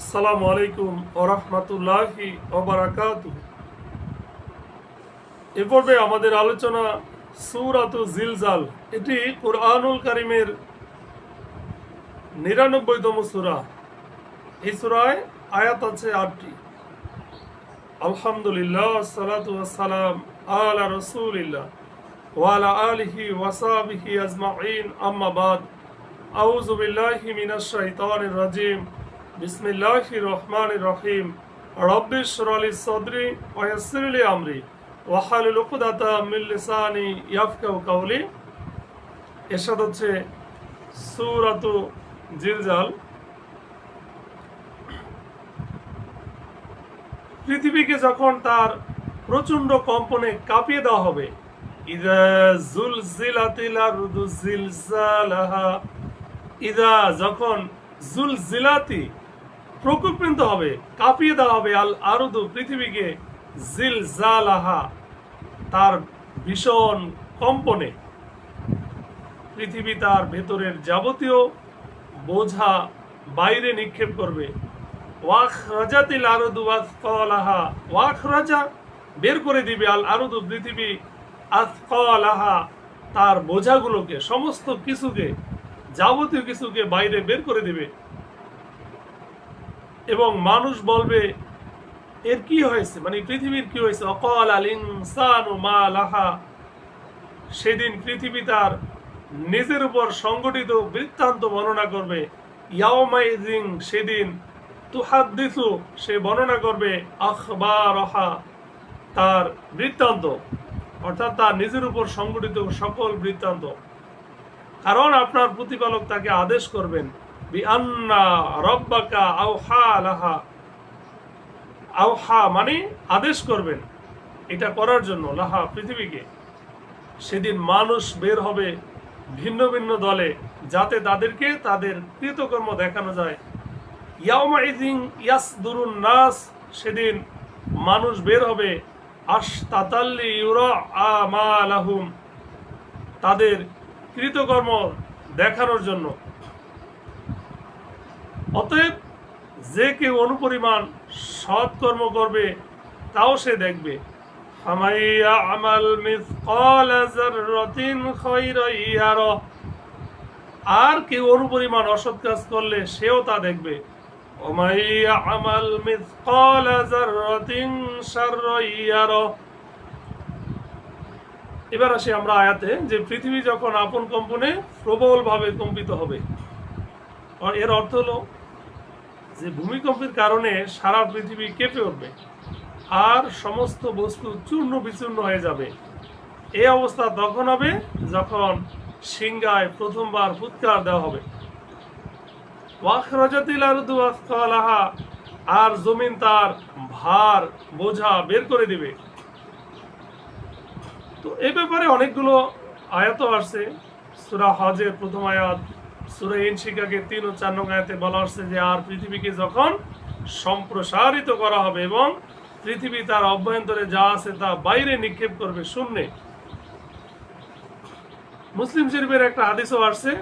আসসালামু আলাইকুম ওরহমতুল্লাহি ওবরাকাত এ পর্বে আমাদের আলোচনা সুরাতু জিলজাল। এটি কোরআনুল কারিমের নিরানব্বইতম সুরা। এই সুরায় আয়াত আছে আটটি। আলহামদুলিল্লাহ সালাতু সালাম আলা রসুলিল্লাহ ওয়ালা আলিহি ওয়াসাবিহি আজমাইন। আম্মা বাদ। আউযু বিল্লাহি মিনাশ শাইতানির রাজিম। বিসমিল্লাহির রহমানির রহিম রব্বি ইশরালি সাদরি ওয়া ইয়াসসির লি আমরি ওয়া হালুল উকদাতা মিন লিসানি ইয়াফকাহু এরশাদ হচ্ছে সূরাতু জিলজাল। পৃথিবীকে যখন তার প্রচণ্ড কম্পনে কাঁপিয়ে দেওয়া হবে, ইদা জুলজিলাতিল আরদু জিলজালাহা। ইদা যখন জুলজিলাতি প্রকোপিত হবে, কাঁপিয়ে দেওয়া হবে আল আরদু পৃথিবীকে জিলজালাহা তার ভীষণ কম্পনে। পৃথিবী তার ভেতরের যাবতীয় বোঝা বাইরে নিক্ষেপ করবে। ওয়াখ রাজাতিল আরদু ওয়াসকালাহা ওয়াখ রাজা বের করে দিবে আল আরদু পৃথিবী আসকালাহা, তার বোঝাগুলোকে, সমস্ত কিছুকে, যাবতীয় কিছুকে বাইরে বের করে দিবে। এবং মানুষ বলবে, এর কি হয়েছে? মানে পৃথিবীর কি হয়েছে? অকল আল ইনসানু মা লাহা। সেদিন পৃথিবী তার নিজের উপর সংগঠিত বৃত্তান্ত বর্ণনা করবে। ইয়াওমাইজিং সেদিন তুহাদ্দিসু সে বর্ণনা করবে, আখবারহা, তার বৃত্তান্ত। অর্থাৎ তার নিজের উপর সংগঠিত সকল বৃত্তান্ত। কারণ আপনার প্রতিপালক তাকে আদেশ করবেন আওহা মানে আদেশ করবেন, এটা করার জন্য লাহা পৃথিবীকে। সেদিন মানুষ বের হবে ভিন্ন ভিন্ন দলে, যাতে তাদেরকে তাদের কৃতকর্ম দেখানো যায়। ইয়াউমাইজিং ইয়াসদুরুন নাস, সেদিন মানুষ বের হবে। আশ তাতাল্লি ইউরা তাদের কৃতকর্ম দেখানোর জন্য। অতএব যে কেউ অনুপরিমাণ সৎকর্ম করবে, তাও সে দেখবে। ইয়ারা আর। কেউ অনুপরিমাণ অসৎ কাজ করলে সেও তা দেখবে। এবার আসি আমরা আয়াতে, যে পৃথিবী যখন আপন কম্পনে প্রবলভাবে কম্পিত হবে। এর অর্থ হলো যে ভূমিকম্পের কারণে সারা পৃথিবী কেঁপে উঠবে আর সমস্ত বস্তু চূর্ণ বিচূর্ণ হয়ে যাবে। এই অবস্থা তখন হবে যখন সিংগায় প্রথমবার ফুৎকার দেওয়া হবে। আর জমিন তার ভার বোঝা বের করে দিবে। তো এই ব্যাপারে অনেকগুলো আয়াত আসছে। সুরা হজের প্রথম আয়াত সুরা ইনশিকাকে তিন ও চার নং বলা হচ্ছে যে, আর পৃথিবীকে যখন সম্প্রসারিত করা হবে এবং পৃথিবী তার অভ্যন্তরে যা আছে তা বাইরে নিক্ষেপ করবে, শূন্যে। মুসলিম একটা আসছে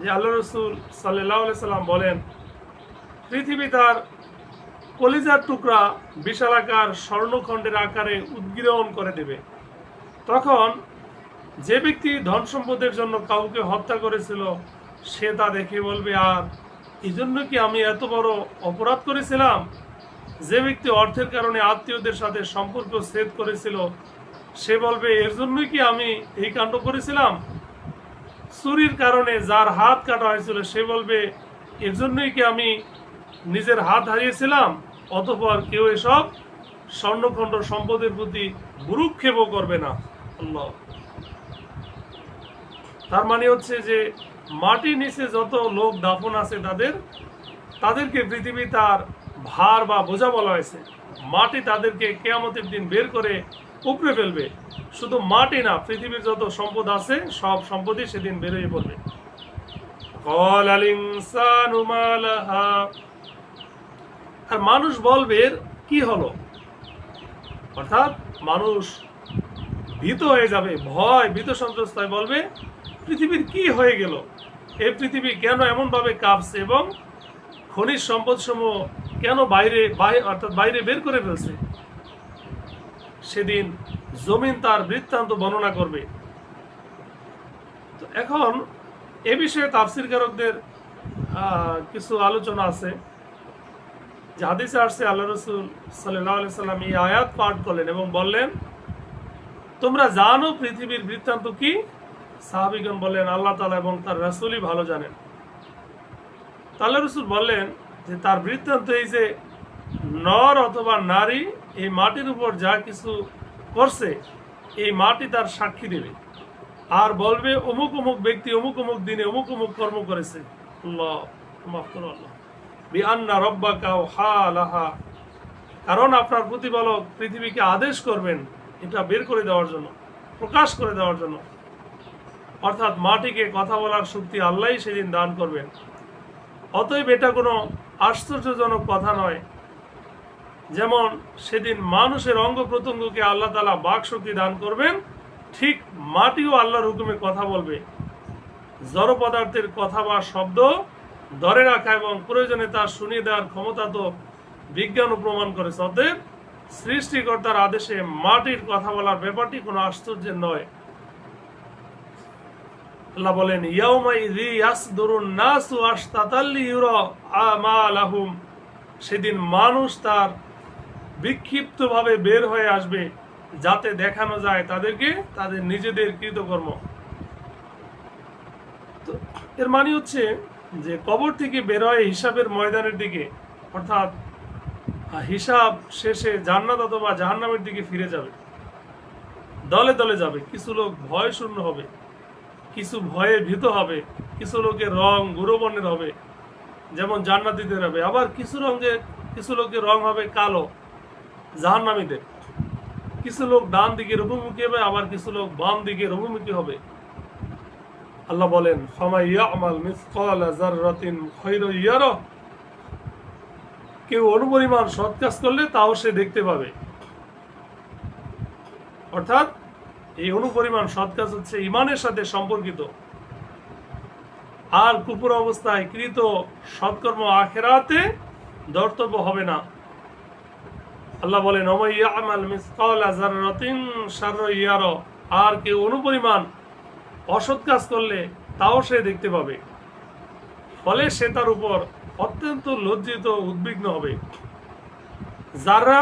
যে আল্লাহ রসুল সাল্লাহ সাল্লাম বলেন, পৃথিবী তার কলিজার টুকরা বিশালাকার স্বর্ণখণ্ডের আকারে উদ্গীরণ করে দেবে। তখন যে ব্যক্তি ধন সম্পদের জন্য কাউকে হত্যা করেছিল সে তা দেখে বলবে, আর এই জন্য কি আমি এত বড় অপরাধ করেছিলাম? যে ব্যক্তি অর্থের কারণে আত্মীয়দের সাথে সম্পর্ক ছেদ করেছিল, সে বলবে, এর জন্যই কি আমি এই কাণ্ড করেছিলাম? চুরির কারণে যার হাত কাটা হয়েছিল, সে বলবে, এর জন্যই কি আমি নিজের হাত হারিয়েছিলাম? অতপর কেউ এসব স্বর্ণখণ্ড সম্পদের প্রতি ভুরুক্ষেপও করবে না। তার মানে হচ্ছে যে মাটির নিচে যত লোক দাফন আছে তাদের, তাদেরকে পৃথিবী তার ভার বা বোঝা বলা হয়েছে। মাটি তাদেরকে কেয়ামতের দিন বের করে উপড়ে ফেলবে। শুধু মাটি না, পৃথিবীর যত সম্পদ আছে, সব সম্পদই সেদিন বেরিয়ে পড়বে। আর মানুষ বলবে কি হলো? অর্থাৎ মানুষ ভীত হয়ে যাবে, ভয়, ভীত সন্ত্রস্তায় বলবে, পৃথিবীর কি হয়ে গেল? এই পৃথিবী কেন এমনভাবে কাঁপছে এবং খনিজ সম্পদ সমূহ কেন বাইরে অর্থাৎ বাইরে বের করে ফেলছে? সেদিন জমিন তার বৃত্তান্ত বর্ণনা করবে। তো এখন এ বিষয়ে তাফসিরকারকদের কিছু আলোচনা আছে। যে হাদিসে আসছে, আল্লাহ রসুল সাল্লাহ সাল্লাম এই আয়াত পাঠ করলেন এবং বললেন, তোমরা জানো পৃথিবীর বৃত্তান্ত কি? সাহাবিগণ বললেন, আল্লাহ তালা এবং তার রাসুলই ভালো জানেন। তা আল্লাহ রসুল বললেন যে, তার বৃত্তান্ত এই যে নর অথবা নারী, এই মাটির উপর যা কিছু করছে, এই মাটি তার সাক্ষী দেবে। আর বলবে, অমুক অমুক ব্যক্তি অমুক অমুক দিনে অমুক অমুক কর্ম করেছে। কারণ আপনার প্রতিপালক পৃথিবীকে আদেশ করবেন এটা বের করে দেওয়ার জন্য, প্রকাশ করে দেওয়ার জন্য। অর্থাৎ মাটিকে কথা বলার শক্তি আল্লাহই সেদিন দান করবেন। অতএব এটা কোনো আশ্চর্যজনক কথা নয়। যেমন সেদিন মানুষের অঙ্গ প্রত্যঙ্গকে আল্লাহ তালা বাক শক্তি দান করবেন, ঠিক মাটিও আল্লাহর হুকুমে কথা বলবে। জড় পদার্থের কথা বা শব্দ ধরে রাখা এবং প্রয়োজনে তা শুনিয়ে দেওয়ার ক্ষমতা তো বিজ্ঞানও প্রমাণ করেছে। অতএব সৃষ্টিকর্তার আদেশে মাটির কথা বলার ব্যাপারটি কোনো আশ্চর্যের নয়। আল্লাহ বলেন সেদিন মানুষ তার বিক্ষিপ্তভাবে বের হয়ে আসবে, যাতে দেখানো যায় তাদেরকে, তাদের নিজেদের কৃতকর্ম। এর মানে হচ্ছে যে কবর থেকে বের হয়ে হিসাবের ময়দানের দিকে, অর্থাৎ হিসাব শেষে জান্নাত অথবা জাহান্নামের দিকে ফিরে যাবে। দলে দলে যাবে, কিছু লোক ভয় শূন্য হবে। কিছু ভয়ে ভীত হবে, কিছু লোকের রং গুরুবর্ণের হবে, যেমন জান্নাতিদের হবে। আবার কিছু রঙে কিছু লোকের রং হবে কালো, জাহান্নামীদের। কিছু লোক ডান দিকের অভিমুখী হবে, আবার কিছু লোক বাম দিকের অভিমুখী হবে। আল্লাহ বলেন কেউ অনুপরিমাণ সৎ কাজ করলে তাও সে দেখতে পাবে। অর্থাৎ এই অনুপরিমাণ সৎ কাজ হচ্ছে ইমানের সাথে সম্পর্কিত। আর কুপুর অবস্থায় কৃত সৎকর্ম আখেরাতে দর্তব্য হবে না। আল্লাহ বলেন আর কেউ অনুপরিমাণ অসৎ কাজ করলে তাও সে দেখতে পাবে। ফলে সে তার উপর অত্যন্ত লজ্জিত উদ্বিগ্ন হবে। যারা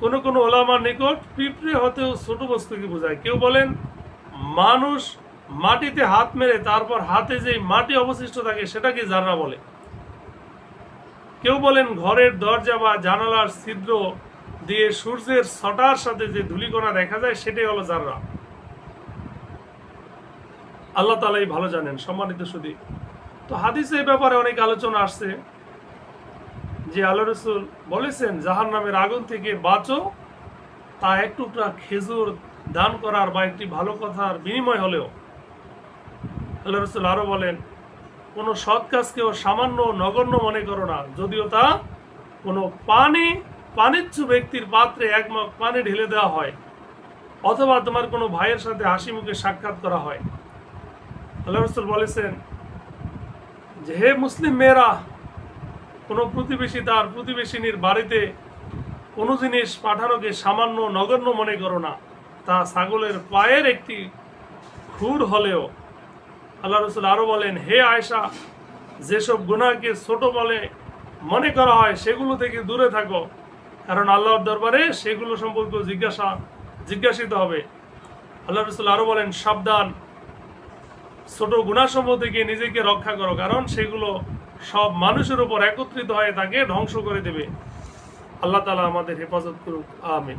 কোনো কোনো ওলামার নিকট পিঁপড়ে হতেও ছোট বস্তুকে বোঝায়। কেউ বলেন, মানুষ মাটিতে হাত মেরে তারপর হাতে যে মাটি অবশিষ্ট থাকে সেটাকে জাররা বলে। কেউ বলেন, ঘরের দরজা বা জানালার ছিদ্র দিয়ে সূর্যের ছটার সাথে যে ধুলিকণা দেখা যায় সেটাই হলো জাররা। আল্লাহ তালাই ভালো জানেন, সম্মানিত সুদী। তো হাদিসে এই ব্যাপারে অনেক আলোচনা আসছে। যে আল্লাহ রসুল বলেছেন জাহান নামের আগুন থেকে বাঁচো। তা এক টুকরা খেজুর দান করার বা একটি ভালো কথার বিনিময় হলেও। আল্লাহ রসুল আরও বলেন, কোনো সৎ কাজকেও সামান্য নগণ্য মনে করো না। যদিও তা কোনো পানি, পানিচ্ছু ব্যক্তির পাত্রে এক পানি ঢেলে দেওয়া হয়, অথবা তোমার কোনো ভাইয়ের সাথে হাসি মুখে সাক্ষাৎ করা হয়। আল্লাহ রসুল বলেছেন যে, হে মুসলিম মেয়েরা কোনো প্রতিবেশী তার প্রতিবেশিনীর বাড়িতে কোনো জিনিস পাঠানোকে সামান্য নগণ্য মনে করো না। তা ছাগলের পায়ের একটি খুর হলেও আল্লাহ রসুল আরও বলেন, হে আয়সা যেসব গুণাকে ছোট বলে মনে করা হয় সেগুলো থেকে দূরে থাকো। কারণ আল্লাহর দরবারে সেগুলো সম্পর্কে জিজ্ঞাসা, জিজ্ঞাসিত হবে। আল্লাহ রসুল আরও বলেন, সাবধান, ছোট গুণাসমূহ থেকে নিজেকে রক্ষা করো, কারণ সেগুলো সব মানুষের উপর একত্রিত হয়ে তাকে ধ্বংস করে দেবে। আল্লাহ তালা আমাদের হেফাজত করুক। আমিন।